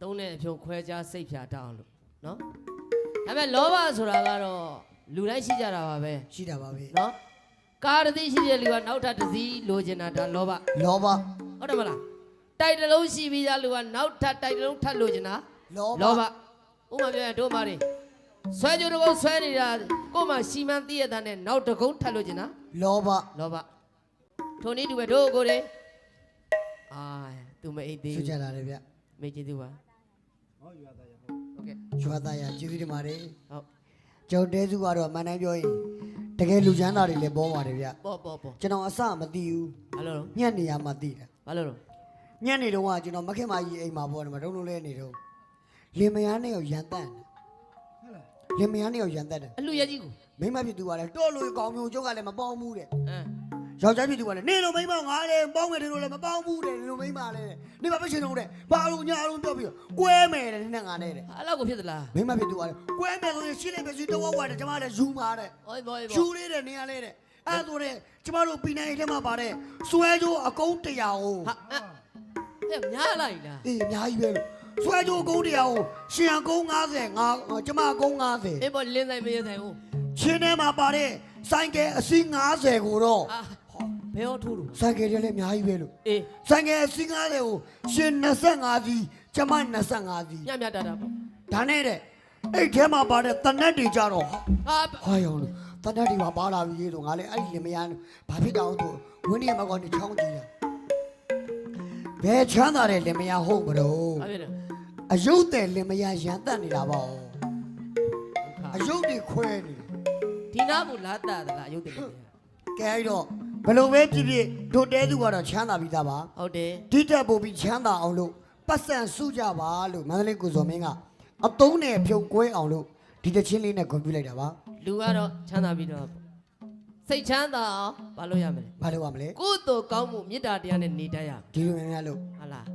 သုံးတဲ့အဖြုံခွဲခြားစိတ်ဖြာတတ်အောင်လို့နော်ဒါပေမဲ့လောဘဆိုတာကတော့လူတိုင်းရှိကြတာပါပဲရှိတာပါပဲနော်ကားတစ်သိန်းရှိတဲ့လူကနောက်ထပ်တစ်စီးလိုချင်တာဒါလောဘလောဘဟုတ်တယ်မလားတိုက်တစ်လုံးရှိပြီးသားလူကနောက်ထပ်တိုက်တစ်လုံးထပ်လိုချင်တာလောဘလောဘဥပမာပြောရင်တို့မာတွေဆွဲကြိုးတစ်ကုန်းဆွဲနေတာကို့မှာရှီမန်တည့်ရတဲ့နဲ့နောက်တစ်ကုန်းထပ်လိုချင်တာလောဘလောဘထိုနည်းတူပဲတို့ကိုယ်တွေအာသူမအိတ်သေးဆွဘူးကြလာတယ်ဗျမေ့ကြည့်သူပါ ဟုတ်ရွာသားရဟုတ်ကဲ့ရွာသားရကျေးဇူးတင်ပါတယ်ဟုတ်ကျောင်းတဲစုကတော့အမှန်တမ်းပြောရင်တကယ်လူချမ်းသာတွေလည်းပေါ်ပါတယ်ဗျပေါ်ပေါ်ပေါ်ကျွန်တော်အစမသိဘူးဘာလို့လဲညက်နေရမှသိတာဘာလို့လဲညက်နေတော့ကကျွန်တော်မခင်မကြီးအိမ်မှာပေါ့တယ်မတုံးလုံးလဲနေတော့လင်မယားနဲ့ရောရန်တန့်တယ်လင်မယားနဲ့ရောရန်တန့်တယ်အလှရကြီးကိုမိမဖြစ်သူကလည်းတော်လို့ကောင်းမျိုးကျုပ်ကလည်းမပေါင်းဘူးတဲ့အမ် ယောက်ျားဖြစ်သူကလည်းနေလို့မိမငါလည်းပေါင်းမယ်တယ်လို့လည်းမပေါင်းဘူးတဲ့နေလို့မိမလည်းနေမပရှင်တော့တဲ့ဘာလို့ညာလို့ပြောပြီးတော့ကွဲမယ်တဲ့နဲ့ငါနဲ့တဲ့အဲ့လောက်ကိုဖြစ်သလားမိမဖြစ်သူကလည်းကွဲမယ်ဆိုရင်ရှင်းလိုက်ပဲစီတော့ဝါတယ်ကျမလည်းယူမှာတဲ့ဟောဘောယူဘောလေးတဲ့နေရာလေးတဲ့အဲ့ဆိုတဲ့ကျမတို့ပြည်နိုင်ထဲမှာပါတဲ့စွဲကြိုးအကုန်းတရားကိုဟာအဲ့များလိုက်လားအေးအများကြီးပဲလို့စွဲကြိုးအကုန်းတရားကိုရှင်အကုန်း90ငါကျမအကုန်း90အေးဘောလင်းဆိုင်မရဆိုင်ဘူးချင်းထဲမှာပါတဲ့ဆိုင်ကယ်အစီး90ကိုတော့အာ ဘယ်ရောထိုးလို့ဆိုင်ကယ်တွေလည်းအများကြီးပဲလို့အေးဆိုင်ငယ်အစင်းကားတွေကိုရှင်25စီကျမ25စီညမြတာတာပေါ့ဒါနဲ့တဲ့အဲ့ထဲမှာပါတဲ့တနက်တွေကြတော့ဟာဟာရောင်လို့တနက်တွေမှာပါလာပြီဆိုငါလည်းအဲ့ဒီလင်မယားဘာဖြစ်တောင်းဆိုဝင်းနေမှာကောနေချောင်းကြည့်တာဘယ်ချမ်းသာတဲ့လင်မယားဟုတ်မလို့ဘာဖြစ်လဲအယုတ်တဲ့လင်မယားရန်တက်နေတာပေါ့အယုတ်တွေခွဲနေတယ်ဒီနာမူလာတာသလားရုပ်တယ်လေကဲအဲ့တော့ ဘယ်လိုပဲဖြစ်ဖြစ်တို့တဲသူကတော့ချမ်းသာပြီးသားပါဟုတ်တယ်ဒီတက်ပို့ပြီးချမ်းသာအောင်လို့ပတ်စံစုကြပါလို့မန္တလေးကိုစော်မင်းကအတုံးနဲ့ဖြုံကွဲအောင်လို့ဒီတချင်းလေးနဲ့ခွန်ပြလိုက်တာပါလူကတော့ချမ်းသာပြီးတော့စိတ်ချမ်းသာအောင်ဘာလို့ရမလဲဘာလို့ရမလဲကုသိုလ်ကောင်းမှုမေတ္တာတရားနဲ့နေတတ်ရမယ်ဒီလိုများများလို့ဟာလား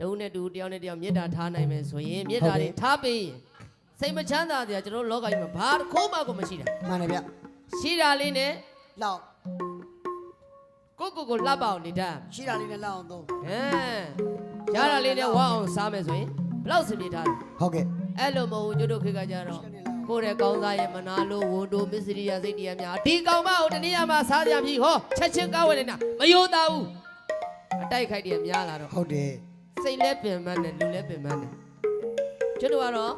တုံးနဲ့တူတယောက်နဲ့တယောက်မေတ္တာထားနိုင်မယ်ဆိုရင်မေတ္တာဟုတ်တယ်တွေထားပေးရင်စိတ်မချမ်းသာတရားကျွန်တော်တို့လောကကြီးမှာဘာတစ်ခုမှကိုမရှိတာမှန်တယ်ဗျရှိတာလေးနဲ့လောက် ကိုယ့်ကိုယ်ကိုလှပအောင်နေတတ်ရမယ်ရှိတာလေးနဲ့လောက်အောင်သုံးဟမ်ရတာလေးနဲ့ဝအောင်စားမယ်ဆိုရင်ဘယ်လောက်စင်ပြေထားလဲဟုတ်ကဲ့အဲ့လိုမဟုတ်ဘူးကျွတ်တို့ခေတ်ကကြတော့ကိုယ့်ရဲ့ကောင်းစားရဲ့မနာလို့ဝန်တိုမစ္စရိယစိတ်တရားများဒီကောင်မကိုတနည်းအားမှာစားကြပြီဟောချက်ချင်းကားဝင်နေတာမယိုသားဘူးအတိုက်ခိုက်တယ်များလာတော့ဟုတ်တယ်စိတ်လည်းပင်ပန်းတယ်လူလည်းပင်ပန်းတယ်ကျွတ်တို့ကတော့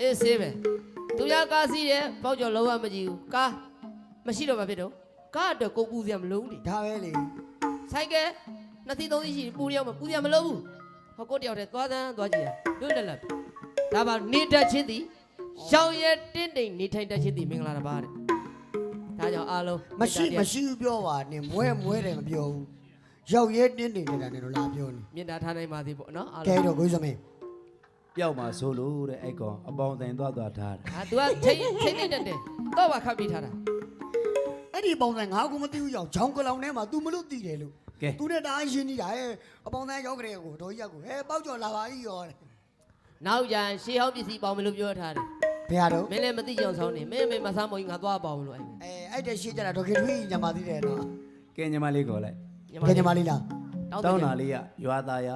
အေးဆေးပဲသူရကားစီးတယ်ပေါက်ကြော်လုံးဝမကြည့်ဘူးကားမရှိတော့မှဖြစ်တော့ ကားအတွက်ကိုပူစရာမလိုဘူးလေဒါပဲလေဆိုင်ကယ်နှစ်စီးသုံးစီးရှိရင်ပူရအောင်မပူစရာမလိုဘူးဟောကိုတယောက်တည်းသွားသန်းသွားကြည့်ရလွတ်လပ်လပ်ဒါပါနေတတ်ချင်းသည်ရှောင်းရဲတင်းတိမ်နေထိုင်တတ်ချင်းသည်မင်္ဂလာတစ်ပါးတဲ့ဒါကြောင့်အားလုံးမရှိမရှိဘူးပြောပါနဲ့မွဲမွဲတယ်မပြောဘူးရောက်ရဲတင်းတင်းနေတာနဲ့တော့လာပြောနေမြင်တာထားနိုင်ပါသေးပေါ့နော်အားကဲလုံးတော့ကိုစော်မင်းပျောက်မှာဆိုလို့တဲ့အဲ့ကောင်အပေါင်းတိုင်သွားသွားထားတယ်ဟာ तू ကထိတ်ထိတ်နေတတ်တယ်တော့ပါခတ်ပြီးထားတာ အဲ့ဒီပုံစံငါကမသိဘူးရောက်ဂျောင်းကလောင်ထဲမှာ तू မလို့တည်တယ်လို့ကဲသူနဲ့တအားရှင်းနေတာဟဲ့အပေါင်းသားရောက်ကြတဲ့ကိုတော်ကြီးကကိုဟဲပေါက်ကြော်လာပါဤရောတဲ့နောက်ကြရင်ရှေးဟောင်းပစ္စည်းပေါင်မလို့ပြောထားတယ်ဘယ်ဟာတော့မင်းလည်းမသိကြအောင်ဆောင်းနေမင်းမင်းမဆမ်းမကြီးငါသွားပေါင်လို့အဲ့အဲအဲ့တဲ့ရှင်းကြတာဒေါက်ခင်ထွေးညမသေးတယ်နော်ကဲညီမလေးခေါ်လိုက်ကဲညမလေးလားတောင်းတာလေးကရွာသားရ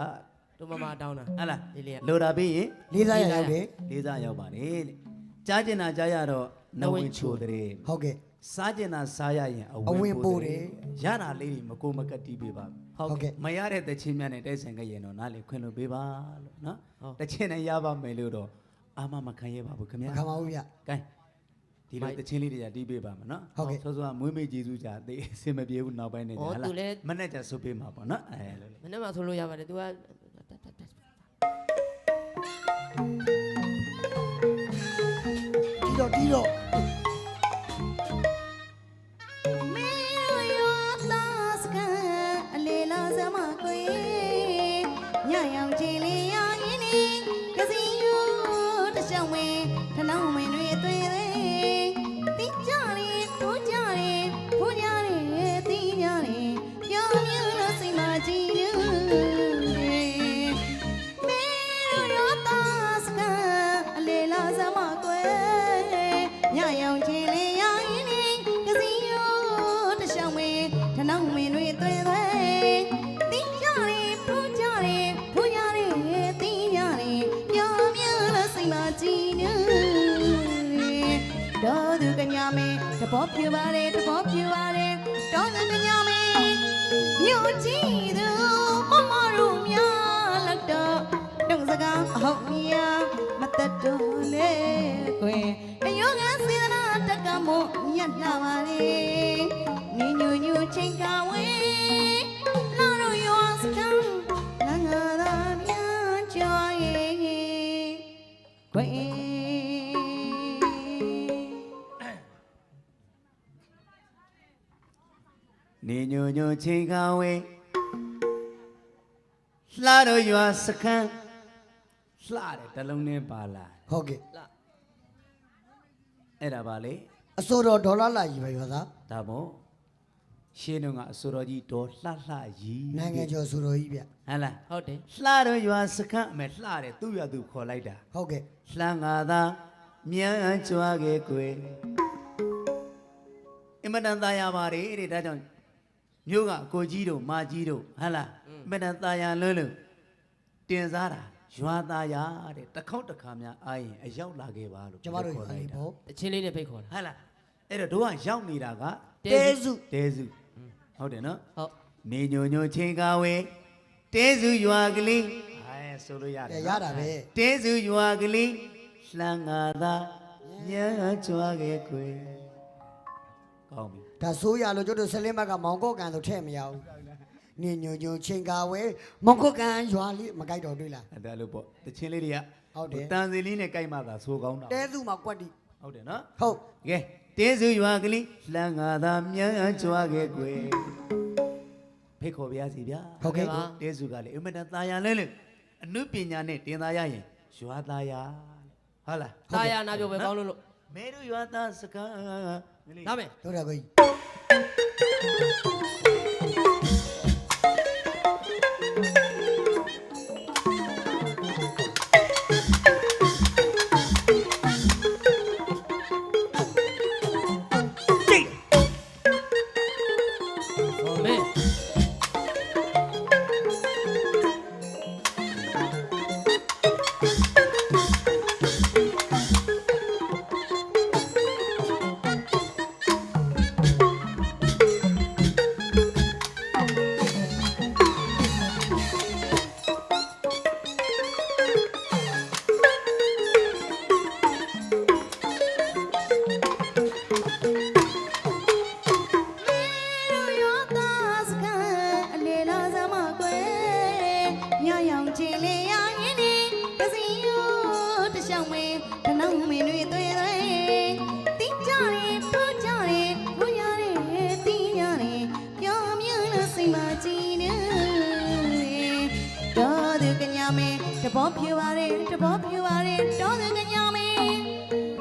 တို့မမတောင်းတာဟဟလားလေးလေးကလိုတာပြီးရင်လေးစားရရောက်တယ်လေးစားရောက်ပါလေတဲ့ကြားကျင်တာကြားရတော့နဝင်ချိုတဲ့ဟုတ်ကဲ့ စားကျင်တာစားရရင်အအဝဝင်င်ပို့ပို့တတယ်ယ်ရတာလေးတွေမကိုမကတ်တီးပေးပါဘူးဟုတ်ကဲ့မရတဲ့တချင်းများနဲ့တိုက်ဆိုင်ခဲ့ရင်တော့နားလေခွင့်လို့ပေးပါလို့နော်ဟုတ်တချင်းနဲ့ရပါမယ်လို့တော့အာမမခံရပါဘူးခင်မဗျာခံပါဘူးဗျကဲဒီလိုတချင်းလေးတွေကတီးပေးပါမယ်နော်ဟုတ်ကဲ့စောစောကမွေးမေးကျေးဇူးကြအသေးအစင်မပြေဘူးနောက်ပိုင်းနေကြဩဟလားသူလည်းမနဲ့ကြဆုပ်ပေးမှာပေါ့နော်အဲလိုလေမနေ့မှဆိုလို့ရပါတယ် तू ကဒီတော့ဒီတော့ ဝင်ထနော ညိုညိုချင်းကဝေးလှတော့ရွာစခန်းလှတယ်တလုံးနဲ့ပါလာဟုတ်ကဲ့အဲ့ဒါပါလေအစိုးတော်ဒေါ်လာလာကြီးပဲရောသားဒါမို့ရှင်းတော့ကအစိုးရကြီးတော်လှလှကြီးနိုင်ငံကျော်ဆိုတော်ကြီးဗျဟမ်လားဟုတ်တယ်လှတော့ရွာစခန်းအမေလှတယ်သူ့ရသူခေါ်လိုက်တာဟုတ်ကဲ့လှငါသာမြန်ကြွားခဲ့ကွယ်အင်မတန်သားရပါတယ်တဲ့ဒါကြောင့် မြို့ကကိုကြီးတို့မာကြီးတို့ဟမ်လားအင်မတန်သားရလွန်းလို့တင်စားတာရွာသားရတဲ့တစ်ခေါက်တစ်ခါများအားရင်အရောက်လာခဲ့ပါလို့ကျမတို့ခေါ်ရေလိုက်တာပေါ့တချင်းလေးနဲ့ဖိတ်ခေါ်တာဟမ်လားအဲ့တော့တို့ကရောက်နေတာကတဲစုတဲစုဟုတ်တယ်နော်ဟုတ်နေညိုညိုချင်းကာဝေတဲစုရွာကလေးအဲဆိုလို့ရတယ်ရနော်တာပဲတဲစုရွာကလေးလှန်ငါသာညံကြွားခဲ့ကွယ်ကောင်းပြီ ဒါဆိုရလို့ကျတို့ဆလင်းမတ်ကမောင်ကော့ကန်ဆိုထဲ့မရဘူးနေညိုညိုချင်းကာဝဲမောင်ကော့ကန်ရွာလေးမကြိုက်တော့တွေ့လားအဲ့ဒါလို့ပေါ့တချင်းလေးတွေကဟုတ်တယ်တန်စီလေးနဲ့ကြိုက်မှသာဆိုကောင်းတာတဲသူမှာကွက်တိဟုတ်တယ်နော်ဟုတ်ကဲတဲစုရွာကလေးလှန်ငါသာညံကြွားခဲ့ကွယ်ဖိတ်ခေါ်ပါရစီဗျာဟုတ်ကဲ့တဲစုကလေအင်မတန်ตาရလဲလေအနုပညာနဲ့တင်သားရရင်ရွာသားရဟုတ်လားတာယာနာပြောပဲကောင်းလို့လို့မဲတို့ရွာသားစကား မလေးဒါမယ်တို့တယ်ကိုကြီး မင်းတဘောပြပါရဲတဘောပြပါရဲတော်သူကညာမင်း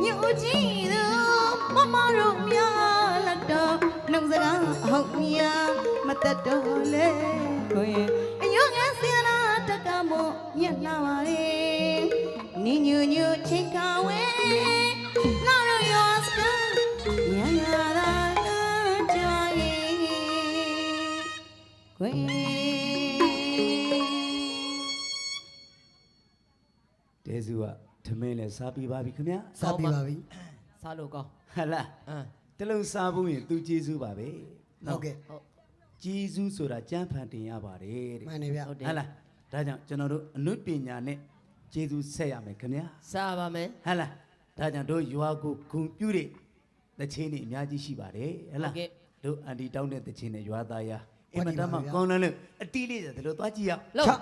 ညိုကြည့်သူမမတို့များလက်တော့နှုတ်စကားအဟုတ်မြာမတတ်တော့လေကိုရင်အယောငါစင်လာတက်ကမို့ညက်လာပါလေနင်းညူညူချင်းကဝဲလာရရောစကညညာသာကြွားရင်ကိုရင် တဲစုကထမင်းလဲစားပြီးပါပြီခင်ဗျာစားပြပါပြီစားလို့ကောင်းဟတ်လားအမ်တလုံးစားဖို့ရင်သူကျေးဇူးပါပဲဟုတ်ကဲ့ဟုတ်ကျေးဇူးဆိုတာကြမ်းဖန်တင်ရပါတယ်တဲ့မှန်နေဗျဟုတ်တယ်ဟတ်လားဒါကြောင့်ကျွန်တော်တို့အနုပညာနဲ့ကျေးဇူးဆက်ရမယ်ခင်ဗျာစားပါမယ်ဟတ်လားဒါကြောင့်တို့ရွာကိုဂုံပြူတဲ့တချင်းတွေအများကြီးရှိပါတယ်ဟတ်လားတို့အန်တီတောင်းတဲ့တချင်းတွေရွာသားရအင်မတန်မှကောင်းတယ်လို့အတီးလေးဆိုဒါလို့သွားကြည့်ရအောင်လို့ချတော်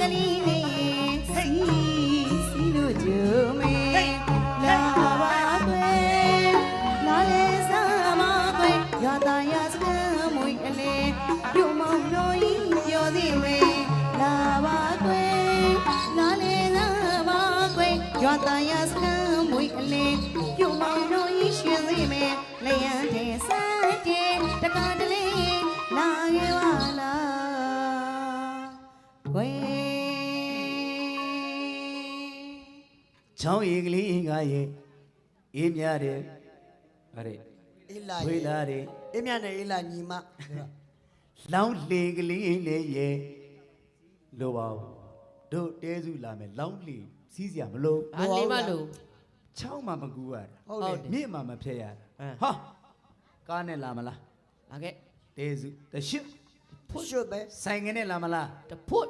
ကလေးလေးစီစီလို့ကြုံမေလာပါသွဲလာလေစာမသွဲရတာရစကမွေကလေးပြုံမောင်လို့ရောသည်ဝေလာပါသွဲလာလေငါပါသွဲရတာရစက ချောင်းရီကလေးကရဲ့အေးမြတဲ့ဗါတဲ့အေးလာဝေးလာတဲ့အေးမြနဲ့အေးလာညီမလောင်းလေကလေးလေးရဲ့လိုပါဘူးတို့တဲစုလာမယ်လောင်းလေစီးစရာမလိုဘာနေမလို့ချောင်းမှမကူရတာဟုတ်တယ်မြင့်မှမဖြတ်ရတာအဲဟာကားနဲ့လာမလားလာခဲ့တဲစုတရှစ်ဖုတ်ရွတ်ပဲဆိုင်ငယ်နဲ့လာမလားတဖွတ်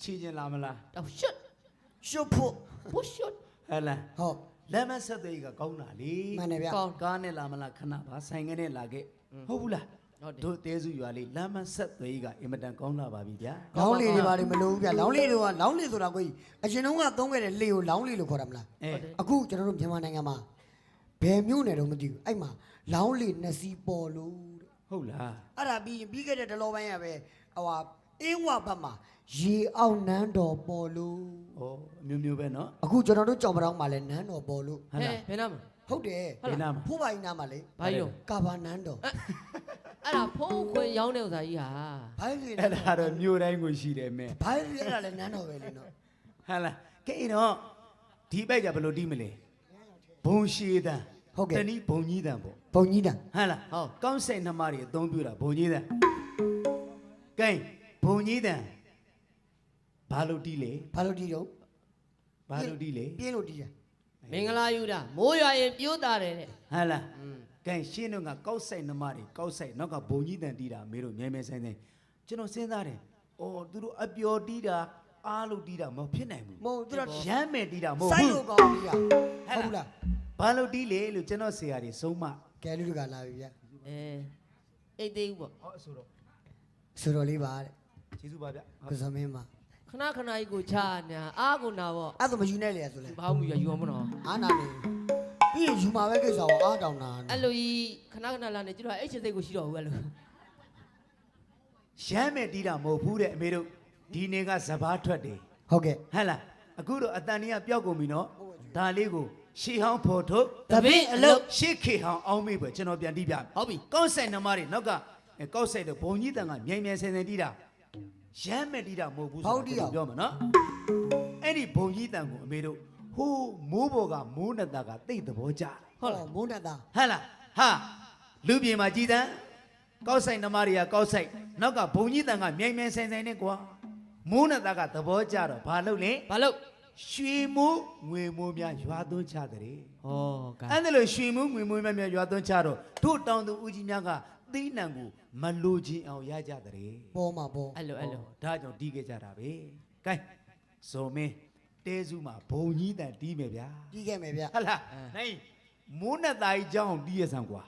ချီချင်းလာမလားတရှွတ်ရွတ်ဖို့ဖွ တ်ရှွတ်ဟဲ့လားဟုတ်လက်မဆက်သေးကကောင်းတာလေမှန်တယ်ဗျကောင်းကားနဲ့လာမလားခဏပါဆိုင်ငယ်နဲ့လာခဲ့ဟုတ်ဘူးလားဟုတ်တယ်တို့တဲစုရွာလေးလမ်းမဆက်သေးကအင်မတန်ကောင်းလာပါပြီဗျာလောင်းလီတွေပါလေမလို့ဘူးဗျလောင်းလီတွေကလောင်းလီဆိုတာကိုကြီးအရင်တုန်းကသုံးခဲ့တဲ့လေကိုလောင်းလီလို့ခေါ်တာမလားအဲအခုကျွန်တော်တို့မြန်မာနိုင်ငံမှာဘယ်မြို့နယ်တော့မသိဘူးအဲ့မှာလောင်းလီနှစ်စီးပေါ်လို့တဲ့ဟုတ်လားအဲ့ဒါပြီးရင်ပြီးခဲ့တဲ့ဒလောပိုင်းရပဲဟိုဟာအ င်းဝဘတ်မှာရေအောင်နန်းတော်ပေါ်လို့ ဩအမျိုးမျိုးပဲเนาะ အခုကျွန်တော်တို့ကြောင်ပတောင်းမှာလည်းနန်းတော်ပေါ်လို့ ဟုတ်လား ဘယ်နာမ ဟုတ်တယ် ဘယ်နာမှာ ဖိုးပိုင်နာမှာလေ ဘာကြီးရော ကာဘာနန်းတော် အဲ့ဒါဖုံးခွင်ရောင်းတဲ့ဥစ္စာကြီးဟာ ဘာလို့လဲ အဲ့ဒါတော့မြို့တိုင်းကိုရှိတယ်မဲ ဘာလို့လဲအဲ့ဒါလည်းနန်းတော်ပဲလေနော် ဟာလားကဲတော့ဒီဘက်ကဘယ်လိုတီးမလဲဘုံရှည်တန် ဟုတ်ကဲ့ တနည်းဘုံကြီးတန်ပေါ့ ဘုံကြီးတန် ဟာလားဟုတ်ကောင်းစိတ်နှမတွေအသုံးပြုတာဘုံကြီးတန်ကဲ ဘုံကြီးတန်ဘာလို့တီးလဲဘာလို့ဒီတော့ဘာလို့တီးလဲပြင်းလို့ဒီတယ်မင်္ဂလာယူတာမိုးရွာရင်ပြိုးတာတယ်တဲ့ဟာလားอืมကဲရှင်းတော့ကကောက်ဆိုင်နှမတွေကောက်ဆိုင်နောက်ကဘုံကြီးတန်တီးတာမေးလို့မြဲမြဲဆိုင်ဆိုင်ကျွန်တော်စဉ်းစားတယ်အော်သူတို့အပျော်တီးတာအားလို့တီးတာမဟုတ်ဖြစ်နိုင်ဘူးမဟုတ်သူတို့ရမ်းမယ်တီးတာမဟုတ်စိုက်ဘူးလို့ကောင်းပြီဟာဟုတ်လားဘာလို့တီးလေလို့ကျွန်တော်ဆရာတွေဆုံးမ ကဲလူတွေကလာပြီဗျအဲအိတ်သေးဘူးပေါ့ဟောဆိုတော့ဆိုတော်လေးပါတဲ့ ကျေးဇူးပါဗျကိုစမင်းမခဏခဏကြီးကိုချာညာအာကိုနာပေါ့အဲ့ဒါမယူနဲ့လေဆိုလဲဘာမှမယူရယူအောင်မနော်အာနာနေပြီးရင်ယူမှာပဲကိစ္စကိုအားတောင်းတာအဲ့လိုကြီးခဏခဏလာနေကျွန်တော်အဲ့ချစ်စိတ်ကိုရှိတော့ဘူးအဲ့လိုရမ်းမယ်တီးတာမဟုတ်ဘူးတဲ့အမေတို့ဒီနေကစပားထွက်တယ်ဟုတ်ကဲ့ဟဲ့လားအခုတော့အတန်ကြီးကပျောက်ကုန်ပြီနော်ဒါလေးကိုရှေးဟောင်းဖော်ထုတ်တပင်းအလုတ်ရှေးခေဟောင်းအောင်းမေးပဲကျွန်တော်ပြန်တီးပြမယ်ဟုတ်ပြီကောက်ဆိုင်နှမတွေနောက်ကအဲကောက်ဆိုင်တော့ဘုံကြီးတန်ကမြိုင်မြိုင်ဆင်ဆင်တီးတာ ရမ်းမယ်တီးတာမဟုတ်ဘူးဆိုတာကျွန်တော်ပြောမှာနော်အဲ့ဒီဘုံကြီးတန်ကိုအမေတို့ဟိုးမိုးဘော်ကမိုးနတာကတိတ်သဘောကြတယ်ဟုတ်လားမုန်းတတ်တာဟဲ့လားဟာလူပြေမှာကြည်တန်းကောက်ဆိုင်နှမတွေကကောက်ဆိုင်နောက်ကဘုံကြီးတန်ကမြိုင်မြိုင်ဆိုင်ဆိုင်နဲ့ကွာမိုးနဲ့သားကသဘောကြတော့ဘာလုပ်လဲဘာလို့ရွှေမိုးငွေမိုးများရွာသွန်းချတဲ့ဟောကဲအဲ့ဒါလို့ရွှေမိုးငွေမိုးများများရွာသွန်းချတော့တို့တောင်သူဦးကြီးများက သီးနှံကိုမလိုချင်အောင်ရကြတဲ့ပေါ်မှာပေါ်အဲ့လိုအဲ့လိုဒါကြောင့်တီးခဲ့ကြတာပဲကဲဇုံမင်းတဲစုမှာဘုံကြီးတန်တီးမယ်ဗျာပြီးခဲ့မယ်ဗျဟလာနိုင်မိုးနဲ့သားကြီးကြောင်းတီးရဆံကွာ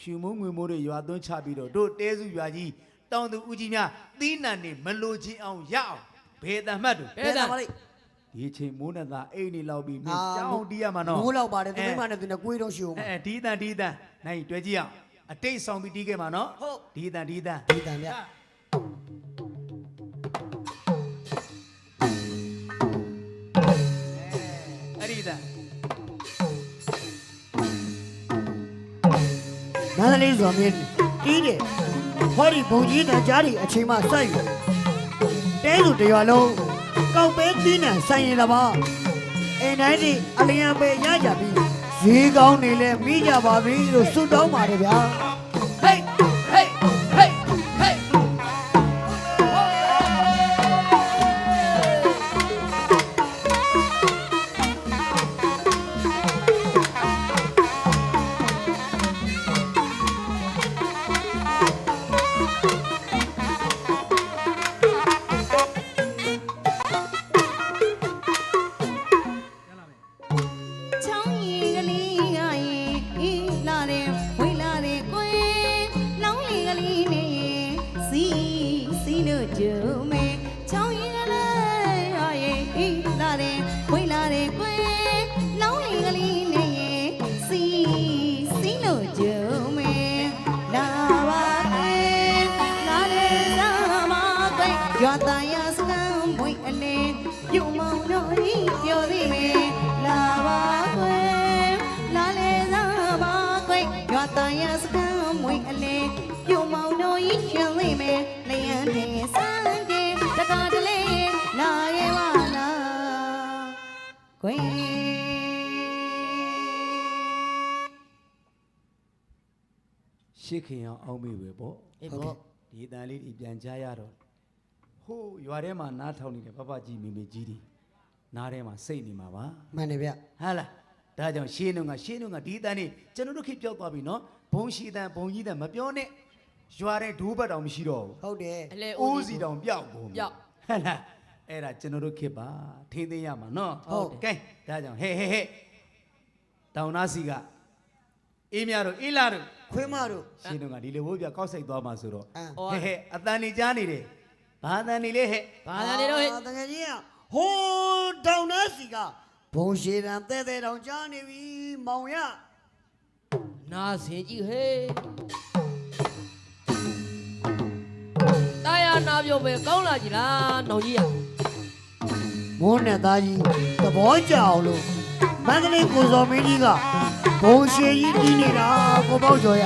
ရွှေမိုးငွေမိုးတွေရွာသွန်းချပြီးတော့တို့တဲစုရွာကြီးတောင်သူဦးကြီးများသီးနှံနေမလိုချင်အောင်ရအောင်ဘယ်တမ်းမှတ်တို့ဘယ်သာမလေးဒီအချိန်မိုးနဲ့သားအိမ်နေလောက်ပြီးမင်းကြောင်းတီးရမှာနော်မိုးလောက်ပါတယ်သူမိမနဲ့သူနဲ့ကိုွေးတော့ရှိဦးအဲမှာအဲဒီတန်ဒီတန်နိုင်တွေ့ကြည့်အောင် အတိတ်ဆောင်ပြီးတီးခဲ့မှာနော်ဟုတ်ဒီတန်ဒီတန်ဒီတန်ဗျအဲ့ဒီတန်နန်းလေးဆိုမင်းတီးတယ်ဟောဒီဘုံကြီးတန်ကြားဒီအချိန်မှစိုက်ရတဲသူတရွာလုံးကောက်ပဲသီးနှံဆိုင်ရတပါအိမ်တိုင်းဒီအလျံပဲရကြပြီ ဈေးကောင်းနေလဲမိကြပါပြီလို့ဆုတောင်းပါတယ်ဗျာ ရှင်သည်မေလျံနေစံတေတကားတလေလာရဲ့ဝလာကွယ်ရှစ်ခင်အောင်အောင်းမိပဲပေါ့အေးပေါ့ ဒီအတန်လေးဒီပြန်ကြားရတော့ဟိုးရွာထဲမှာနားထောင်နေတဲ့ပပကြီးမိမိကြီးဒီနားထဲမှာစိတ်နေမှာပါ မှန်တယ်ဗျဟာလားဒါကြောင့်ရှင်းတော့ကရှင်းတော့ကဒီအတန်လေးကျွန်တော်တို့ခေတ်ပြောက်သွားပြီနော်ဘုံရှိတန်ဘုံကြီးတန်မပြောနဲ့ ရွာတဲ့ဒိုးဘက်တောင်မရှိတော့ဘူးဟုတ်တယ်အလဲအိုးစီတောင်ပြောက်ကုန်ပြီပြောက်ဟဲ့လားအဲ့ဒါကျွန်တော်တို့ခေတ်ပါထိသိမ်းရမှာနော်ဟုတ်ကဲဒါကြောင့်ဟဲ့ဟဲ့ဟဲ့တောင်နာစီကအေးမြတို့အေးလာတို့ခွေးမတို့ရှင်းတော့ကဒီလိုဘိုးပြကောက်ဆိုင်သွားမှာဆိုတော့အမ်ဟောဟဲ့ဟဲ့အတန်နေကြားနေတယ်ဘာအတန်နေလဲဟဲ့ဘာသာနေတော့ဟဲ့တကယ်ကြီးကဟိုးတောင်နှစီကဘုံရှည်တန်တဲတဲတောင်ကြားနေပြီမောင်ရနာစင်ကြည့်ဟဲ့ တာယာနာပြောပဲကောင်းလာကြည်လားနောင်ကြီးရမိုးနဲ့သားကြီးသဘောကျအောင်လို့မန္တလေးကိုစော်မင်းကြီးကဘုံရှည်ကြီးတီးနေတာကိုပေါ့ကျော်ရ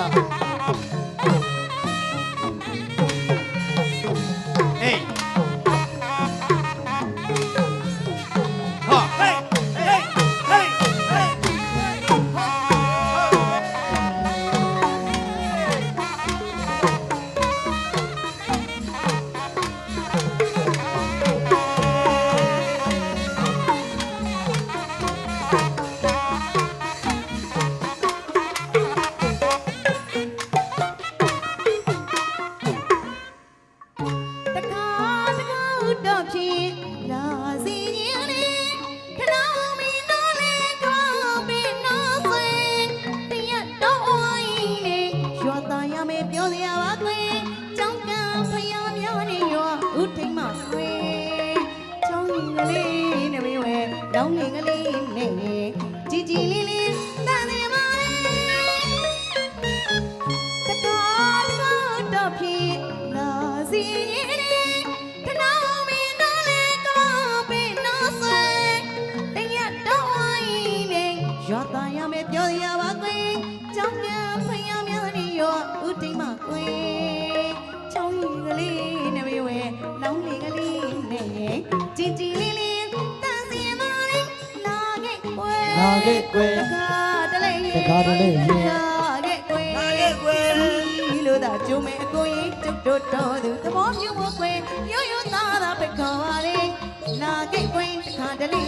တကားတော့ဖြစ်လာစီရင်လေခဏမင်းတို့လေးကောင်းပြီနော်ဆွေတရတော့ဝိုင်းနေရွာသားရမယ်ပြောစရာပါကွယ်ကြောင်းကံဖျားများနေရွာဥထိတ်မကွယ်ချောင်းရင်ကလေးနဲ့မဝဲလောင်းနေကလေးနဲ့ជីជីလေး ခဲ့ကွယ်တကားတလေးတကားတလေးရေလာခဲ့ကွယ်လာခဲ့ကွယ်ဒီလိုသာကြုံမဲ့အကိုရင်ကျုပ်တို့တော်သူသဘောမျိုးမကွယ်ရိုးရိုးသားသားပဲခေါ်ပါလေလာခဲ့ကွယ်တစ်ခါတလေ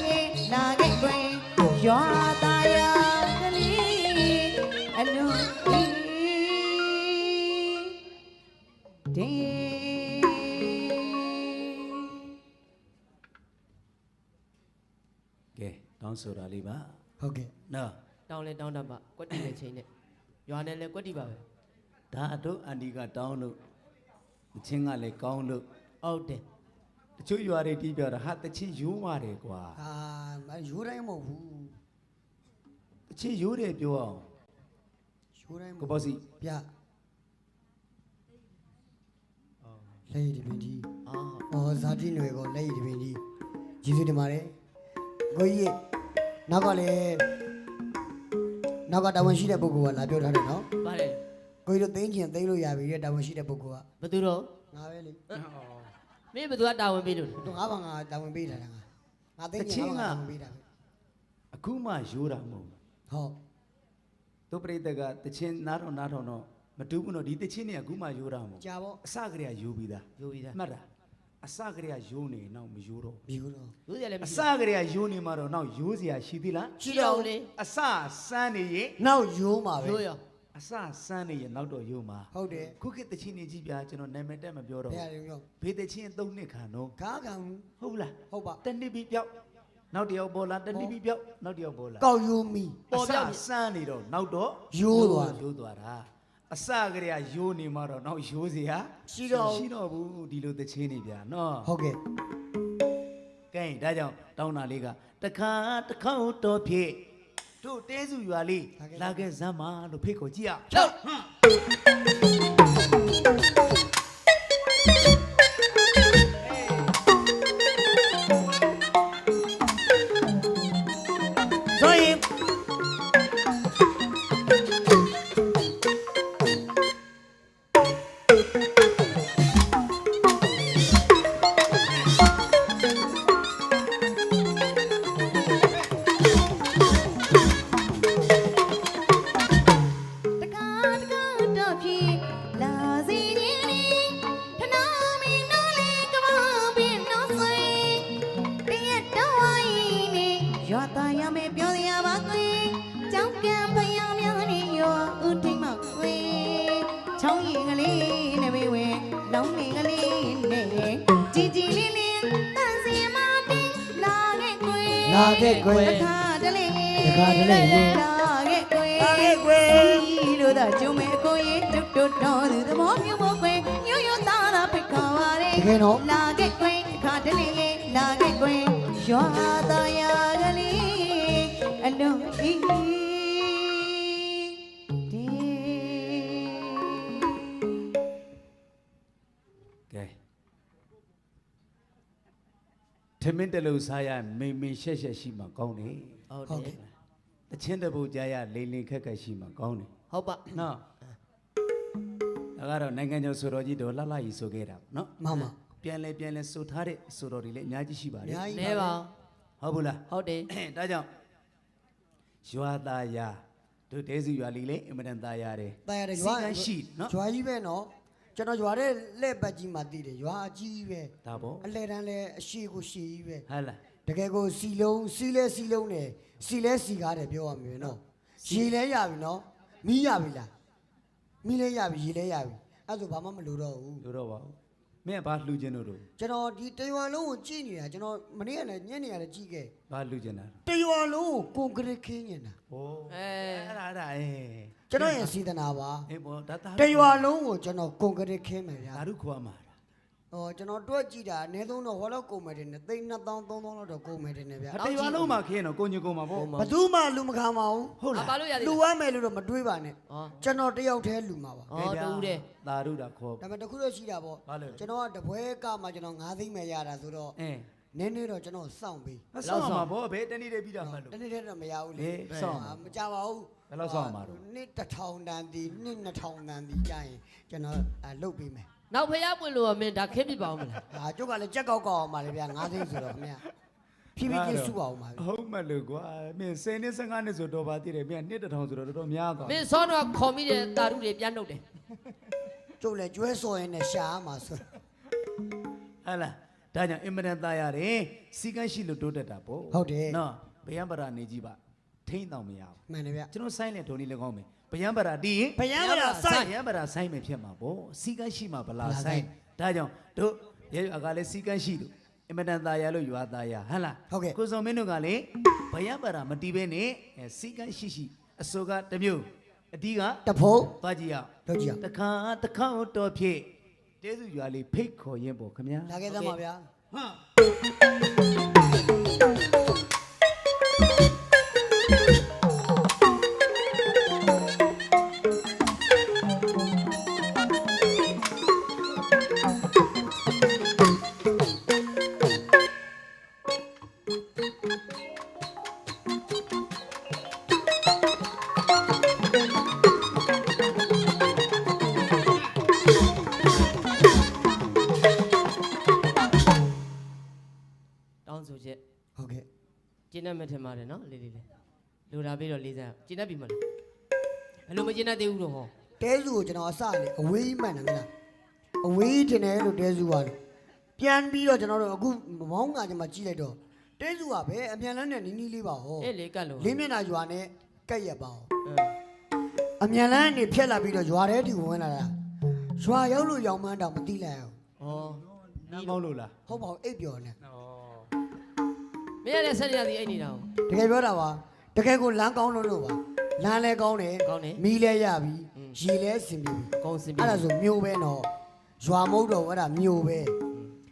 လာခဲ့ကွယ်ရွာသားရကလေးအလူဒီတေကဲတောင်းဆိုတာလေးပါ ဟုတ်ကဲ့နော်တောင်းလဲတောင်းတတ်ပါကွက်တီတဲ့ချိန်နဲ့ရွာနဲ့လဲကွက်တီပါပဲဒါအတို့အန်ဒီကတောင်းလို့တချင်းကလည်းကောင်းလို့ဟုတ်တယ်တချို့ရွာတွေတီးပြတာဟာတချင်းယိုးပါတယ်ကွာအာမယူတိုင်းမဟုတ်ဘူးတချင်းယိုးတယ်ပြောအောင်ယူတိုင်းမကိုဟုတ်ပေါ့စီဗျလက်ရည်ဒီပင်ကြီးအာဟောဇာတိຫນွေကိုလက်ရည်ဒီပင်ကြီးကျေးဇူးတင်ပါတယ်ကိုကြီးရေ နောက်ကလည်းနောက်ကတာဝန်ရှိတဲ့ပုဂ္ဂိုလ်ကလာပြောထားတယ်နော် ပါတယ် ကိုကြီးတို့သိန်းကျင်သိန်းလို့ရပြီတဲ့တာဝန်ရှိတဲ့ပုဂ္ဂိုလ်က ဘယ်သူတော့ ငါပဲလေ မင်းဘယ်သူကတာဝန်ပေးလို့လဲ တို့ငါဘာငါတာဝန်ပေးထားတာငါငါသိန်းကျင်ငါဘာငါတာဝန်ပေးတာပဲ အခုမှယိုးတာမဟုတ်ဘူး ဟုတ် တို့ပြိတ္တကတချင်းနားထောင်နားထောင်တော့မတူဘူးနော်ဒီတချင်းเนี่ยအခုမှယိုးတာမဟုတ် ကြာပေါ့ အစကတည်းကယိုးပြီးသား ယူပြီးသား မှတ်တာ အစကတည်းကယိုးနေနောက်မယိုးတော့မြူတော့ယူရလဲမအရှိစကတည်းကယိုးနေမှတော့နောက်ယိုးစရာရှိသေးလားရှိတော့လေအစစမ်းနေရင်နောက်ရိုးမှာပဲယူရအစစမ်းနေရင်နောက်တော့ယိုးမှာဟုတ်တယ်ခုခေတ်တချင်းနေကြည့်ပြကျွန်တော်နာမည်တက်မပြောတော့ဘယ်ဘူးရည်ရောဘေးတချင်းသုံးနှစ်ခံတော့ကားကံဟုတ်လားဟုတ်ပါတနစ်ပြီးပြောက်နောက်တစ်ယောက်ပေါ်လာတနစ်ပြီးပြောက်နောက်တစ်ယောက်ပေါ်လာကောက်ရိုးမီ ပေါ်ပြောက်စမ်းနေတော့နောက်တော့ယိုးသွားယိုးသွားတာ အစကတည်းကယိုးနေမှတော့နောက်ယိုးစရာရှိတော့ရှိတော့ဘူးဒီလိုတချင်းနေဗျာနော်ဟုတ်ကဲ့ကဲဒါကြောင့်တောင်းတာလေးကတခါတစ်ခေါက်တော့ဖြစ်တို့တဲစုရွာလေးလာခဲ့စမ်းပါလို့ဖိတ်ခေါ်ကြည့်ရအောင်ဟုတ် လာခဲ့ကွယ်တခါတလေတခါတလေလာခဲ့ကွယ်လာခဲ့ကွယ်ဒီလိုသာကျုံမဲ့ကိုရင်တွတ်တွတ်တော်သူသဘောမျိုးမကွယ်ညွညွသားလာဖိတ်ခေါ်ပါလေတကယ်တော့လာခဲ့ကွယ်တခါတလေလာခဲ့ကွယ်ရွာသားရကလေးအလုံးဤ ထမင်းတစ်လုံးစားရမိန်မိန်ရှက်ရှက်ရှိမှကောင်းတယ်ဟုတ်တယ်တချင်းတစ်ပုတ်ကြားရလိန်လိန်ခက်ခက်ရှိမှကောင်းတယ်ဟုတ်ပါနော်ဒါကတော့နိုင်ငံကျော်ဆိုတော်ကြီးတော်လှလှကြီးဆိုခဲ့တာပေါ့နော်မမပြန်လဲပြန်လဲဆိုထားတဲ့ဆိုတော်တွေလည်းအများကြီးရှိပါအတယ်များကြီးနဲပါဟုတ်ဘူးလားဟုတ်တယ်ဒါကြောင့်ရွာသားယာတို့တဲစီရွာလီလေအင်မတန်သားရတယ်တာရတယ်စီရွာကန်းရှိနော်ရွာကြီးပဲနော် ကျွန်တော်ရွာတဲ့လက်ပတ်ကြီးမှာတည်တယ်ရွာအကြီးပဲဒါပေါ့အလဲတန်းလဲအရှိကိုရှိကြီးပဲဟာလားတကယ်ကိုစီလုံးစီလဲစီလုံးနဲ့စီလဲစီကားတယ်ပြောရမယ်နော်ရေလဲရပြီနော်မီးရပြီလားမီးလဲရပြီရေလဲရပြီအဲ့ဒါဆိုဘာမှမလိုတော့ဘူးလို့တော့ပါဘူးမင်းကဘာလှူခြင်းတို့တို့ကျွန်တော်ဒီတရွာလုံးကိုကြည့်နေတာကျွန်တော်မနေ့ကလည်းညနေကလည်းကြည့်ခဲ့ဘာလှူခြင်းတာတရွာလုံးကိုကွန်ကရစ်ခင်းနေတာဟိုအဲအဲ့ဒါအဲ့ဒါအေး ကျွန်တော်ရဲ့စီတနာပါအေးဘောဒါသာတရွာလုံးကိုကျွန်တော်ကွန်ကရစ်ခင်းမယ်ဗျာဓာတုခွာမှာဟောကျွန်တော်တွက်ကြည့်တာအနည်းဆုံးတော့ဟောတော့ကုန်မယ်တင်နဲ့သိန်း2000 3000လောက်တော့ကုန်မယ်တင်နဲ့ဗျာဒါတရွာလုံးမှာခင်းတော့ကိုညကိုမှာပေါ့ဘသူမှလူမခံပါဘူးဟုတ်အလားပါလို့ရတယ်လူရမယ်လို့တော့မတွေးပါနဲ့ဟောကျွန်တော်တယောက်တည်းလူမှာပါဟောတူတယ်ဓာတုတာခေါ်ဒါပေမဲ့တစ်ခုတော့ရှိတာပေါ့ဘာလဲကျွန်တော်ကတပွဲကမှကျွန်တော်9သိန်းပဲရတာဆိုတော့အင်းနည်းနည်းတော့ကျွန်တော်စောင့်ပြီးအဆောင်းမှာပေါ့ဘယ်တနေ့တည်းပြီးတာမှလို့တနေ့တည်းတော့မရဘူးလေအေးစောင့်ပါမကြပါဘူး ဘယ်လောက်စောင့်မှာတော့နှစ်1000တန်ဒီနှစ်2000တန်ဒီကြာရင်ကျွန်တော်အလုပ်ပေးမယ်နောက်ဖျားပွင့်လို့ကမင်းဒါခက်ပြစ်ပါအောင်မလားဟာကျုပ်ကလည်းကြက်ကောက်ကောက်အောင်ပါလေဗျာ9သိန်းဆိုတော့ခင်ဗျာဖြည်းဖြည်းချင်းစုအောင်ပါဗျာဟုတ်မှလို့ကွာမင်း10နှစ်15နှစ်ဆိုတော့ပါသေးတယ်မင်းနှစ်တစ်ထောင်ဆိုတော့တော်တော်များသွားမင်းစောတော့ခေါ်မိတဲ့တာရုတွေပြန်နှုတ်တယ်ကျုပ်လည်းကျွဲစော်ရင်နဲ့ရှာရမှာဆိုဟဲ့လားဒါကြောင့်အင်မတန်သားရတယ်စီကန်းရှိလို့တိုးတက်တာပေါ့ဟုတ်တယ်နော်ဗျံပရာနေကြီးပါ ထိမ့်တော့မရဘူးမှန်တယ်ဗျာကျွန်တော်ဆိုင်းလေဒုံနေလည်းကောင်းမယ်ဗျံပရာတီးရင်ဘယံမလားစိုက်ဗျံပရာဆိုင်းမယ်ဖြစ်မှာပေါ့စီကန်းရှိမှာဗလားဗလားဆိုဆိုင်းင်းဒါကြောင့်တို့ရဲရွာကလည်းစီကန်းရှိလို့အင်မတန်သားရလို့ရွာသားရဟဟလားဟုတ်ကဲ့ကိုစုံမင်းတို့ကလည်းဗျံပရာမတီးဘဲနဲ့အဲစီကန်းရှိရှိအစိုးကတစ်မျိုးအတီးကတဖို့သွားကြည့်ရအောင်တို့ကြည့်အောင်တခါတခါတော့ဖြစ်တဲစုရွာလေးဖိတ်ခေါ်ရင်ပေါ့ခင်ဗျာလာခဲ့သမှာဗျာဟမ် ကျင်းတတ်ပြီမလားဘယ်လိုမကျင်းတတ်သေးဘူးတော့ဟောတဲစုကိုကျွန်တော်အစလေအဝေးကြီးမှန်တယ်မလားအဝေးတင်တယ်လို့တဲစုကလို့ပြန်ပြီးတော့ကျွန်တော်တို့အခုမောင်းကကျွန်မကြည့်လိုက်တော့တဲစုကပဲအမြန်လန်းနဲ့နီးနီးလေးပါဟောအေးလေကတ်လို့လေးမျက်နှာရွာနဲ့ကက်ရက်ပါဟောအင်းအမြန်လန်းနေဖြက်လာပြီးတော့ရွာထဲတီဝင်လာတာရွာရောက်လို့ရောင်မန်းတော့မသိလိုက်အောင်ဩနားမောင်းလို့လားဟုတ်ပါဘူးအိပ်ပျော်နေဩမင်းရတဲ့ဆက်ရသည်အိတ်နေတာဟောတကယ်ပြောတာပါ တကယ်ကိုလမ်းကောင်းလို့လို့ပါလမ်းလဲကောင်းတယ်ကောင်းတယ်မီးလဲရပြီอืมရေလဲစင်ပြီကောင်းစင်ပြီအဲ့ဒါဆိုမျိုးပဲနော်ရွာမဟုတ်တော့ဘူးအဲ့ဒါမျိုးပဲ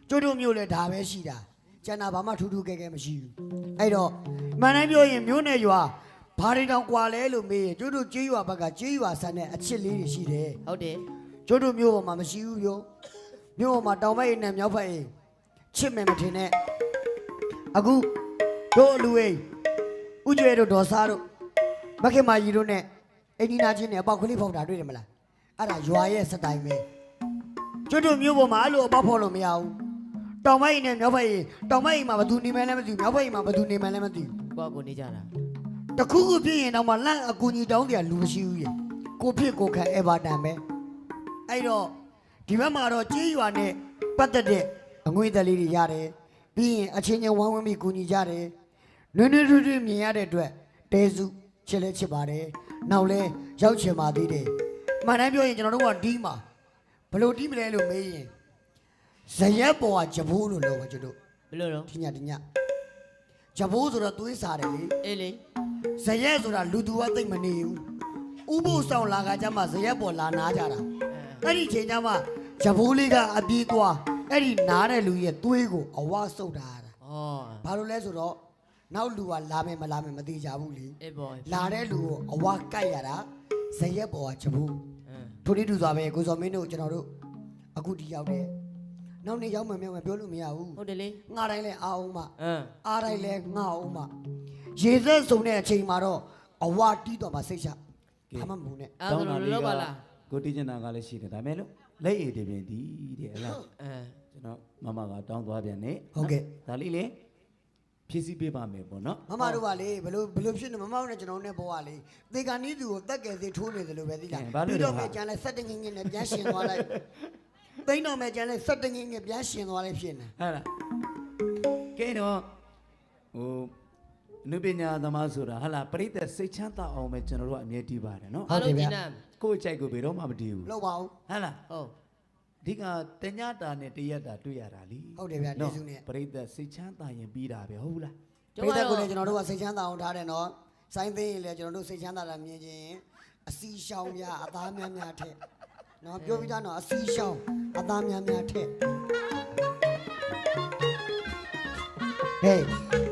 ကျွတ်တို့မျိုးလဲဒါပဲရှိတာကျန်တာဘာမှထူးထူးကဲကဲမရှိဘူးအဲ့တော့မှန်တိုင်းပြောရင်မျိုးနဲ့ရွာဘာတွေတောင်ကွာလဲလို့မေးရင်ကျွတ်တို့ကြေးရွာဘက်ကကြေးရွာဆန်တဲ့အချစ်လေးတွေရှိတယ်ဟုတ်တယ်ကျွတ်တို့မျိုးပေါ်မှာမရှိဘူးပြောမျိုးပေါ်မှာတောင်ဘက်အိမ်နဲ့မြောက်ဘက်အိမ်ချစ်မယ်မထင်နဲ့အခုတို့အလူအိမ် ဥကျွဲတို့ဒေါ်စားတို့မခင်မာကြီးတို့နဲ့အိမ်နီနာချင်းနဲ့အပေါက်ကလေးဖောက်တာတွေ့တယ်မလားအဲ့ဒါရွာရဲ့စတိုင်ပဲကျွတ်တို့မျိုးပေါ်မှာအဲ့လိုအပေါက်ဖောက်လို့မရဘူးတောင်ဘက်အိမ်နဲ့မြောက်ဘက်အိမ်တောင်ဘက်အိမ်မှာဘယ်သူနေမှန်းလည်းမသိဘူးမြောက်ဘက်အိမ်မှာဘယ်သူနေမှန်းလည်းမသိဘူးကိုကကိုနေကြတာတခုခုဖြစ်ရင်တော့မှလန့်အကူကြီးတောင်းတယ်လူမရှိဘူးရေကိုဖြစ်ကိုခံအေဗာတန်ပဲအဲ့တော့ဒီဘက်မှာတော့ကြေးရွာနဲ့ပတ်သက်တဲ့အငွေသက်လေးတွေရတယ်ပြီးရင်အချင်းချင်းဝမ်းဝမ်းပြီးကူညီကြတယ် နွေးနွေးထွေးထွေးမြင်ရတဲ့အတွက်တဲစုချစ်လဲချစ်ပါတယ်နောက်လဲရောက်ချင်ပါသေးတယ်မှန်တိုင်းပြောရင်ကျွန်တော်တို့ကဒီမှာဘယ်လို့ဒီမလဲလို့မေးရင်ဇရက်ပေါ်ကဂျပူးလို့လို့ပါကျွန်တော်ဘယ်လိုတော့ဒီညဒီညဂျဘိုးဆိုတော့သွေးစားတယ်လေအေးလေဇရက်ဆိုတာလူသူကသိမ့်မနေဘူးဥပုသ်ဆောင်လာကကြမှာဇရက်ပေါ်လာနာကြတာအဲ့ဒီချိန်ကျမှဂျဘိုးလေးကအပြေးသွားအဲ့ဒီနားတဲ့လူရဲ့သွေးကိုအဝဆုပ်တာတာဩဘာလို့လဲဆိုတော့ နောက်လူကလာမယ်မလာမယ်မသိကြဘူးလေအေးဘောလာတဲ့လူကိုအဝကတ်ရတာဇရက်ပေါ်ကဂျဘိုးအင်းထိုတိတူစွာပဲကိုစောမင်းတို့ကျွန်တော်တို့အခုဒီရောက်တယ်နောက်နေ့ရောက်မှမြောက်မှပြောလို့မရဘူးဟုတ်တယ်လေငှားတိုင်းလဲအားအောင်မအင်းအားတိုင်းလဲငှားအောင်မရေသက်စုံတဲ့အချိန်မှာတော့အဝတီးတော့မှစိတ်ချဘာမှမဟုတ်နဲ့အဲ့ဒါလိုလောပါလားကိုတီးချင်တာကလည်းရှိတယ်ဒါမဲ့လို့လက်ရည်တပြင်ဒီတဲ့ဟဲ့လားအင်းကျွန်တော်မမကတောင်းသွားပြန်နေဟုတ်ကဲ့ဒါလေးလေ ဖြည့်ဆည်းပေးပါမယ်ပေါ့နော်မမတို့ကလေဘလို့ဘလို့ဖြစ်နေမမောက်နဲ့ကျွန်တော်နဲ့ဘဝလေသေကနီးသူကိုတက်ကယ်စီထိုးနေတယ်လို့ပဲသိလားပြီးတော့မှကျန်လဲစက်တငင်းငင်းနဲ့ပြန်ရှင်သွားလိုက်သိန်းတော်မဲ့ကျန်လဲစက်တငင်းငင်းပြန်ရှင်သွားလိုက်ဖြစ်နေဟဲ့လားကဲတော့ဟိုအနုပညာသမားဆိုတာဟာလားပြိတ္တစိတ်ချမ်းသာအောင်ပဲကျွန်တော်တို့ကအမြဲတည်ပါတယ်နော်အားလုံးကျင်းနာကိုယ့်အကြိုက်ကိုဘယ်တော့မှမတည်ဘူးလောက်ပါဦးဟဲ့လားဟုတ် အဓိကတညတာနဲ့တရက်တာတွေ့ရတာလीဟုတ်တယ်ဗျာကျေးဇူးနဲ့ပြိတ္တစိတ်ချမ်းသာရင်ပြီးတာပဲဟုတ်ဘူးလားကျုံပိတ်သက်ကတော့ကိုလည်းကျွန်တော်တို့ကစိတ်ချမ်းသာအောင်ထားတယ်နော်စိုင်းသိရင်လည်းကျွန်တော်တို့စိတ်ချမ်းသာတာမြင်ချင်းအစီရှောင်းများအသားများများထက်နော်ပြောပြီးသားနော်အစီရှောင်းအသားများများထက်ဟေးဟေး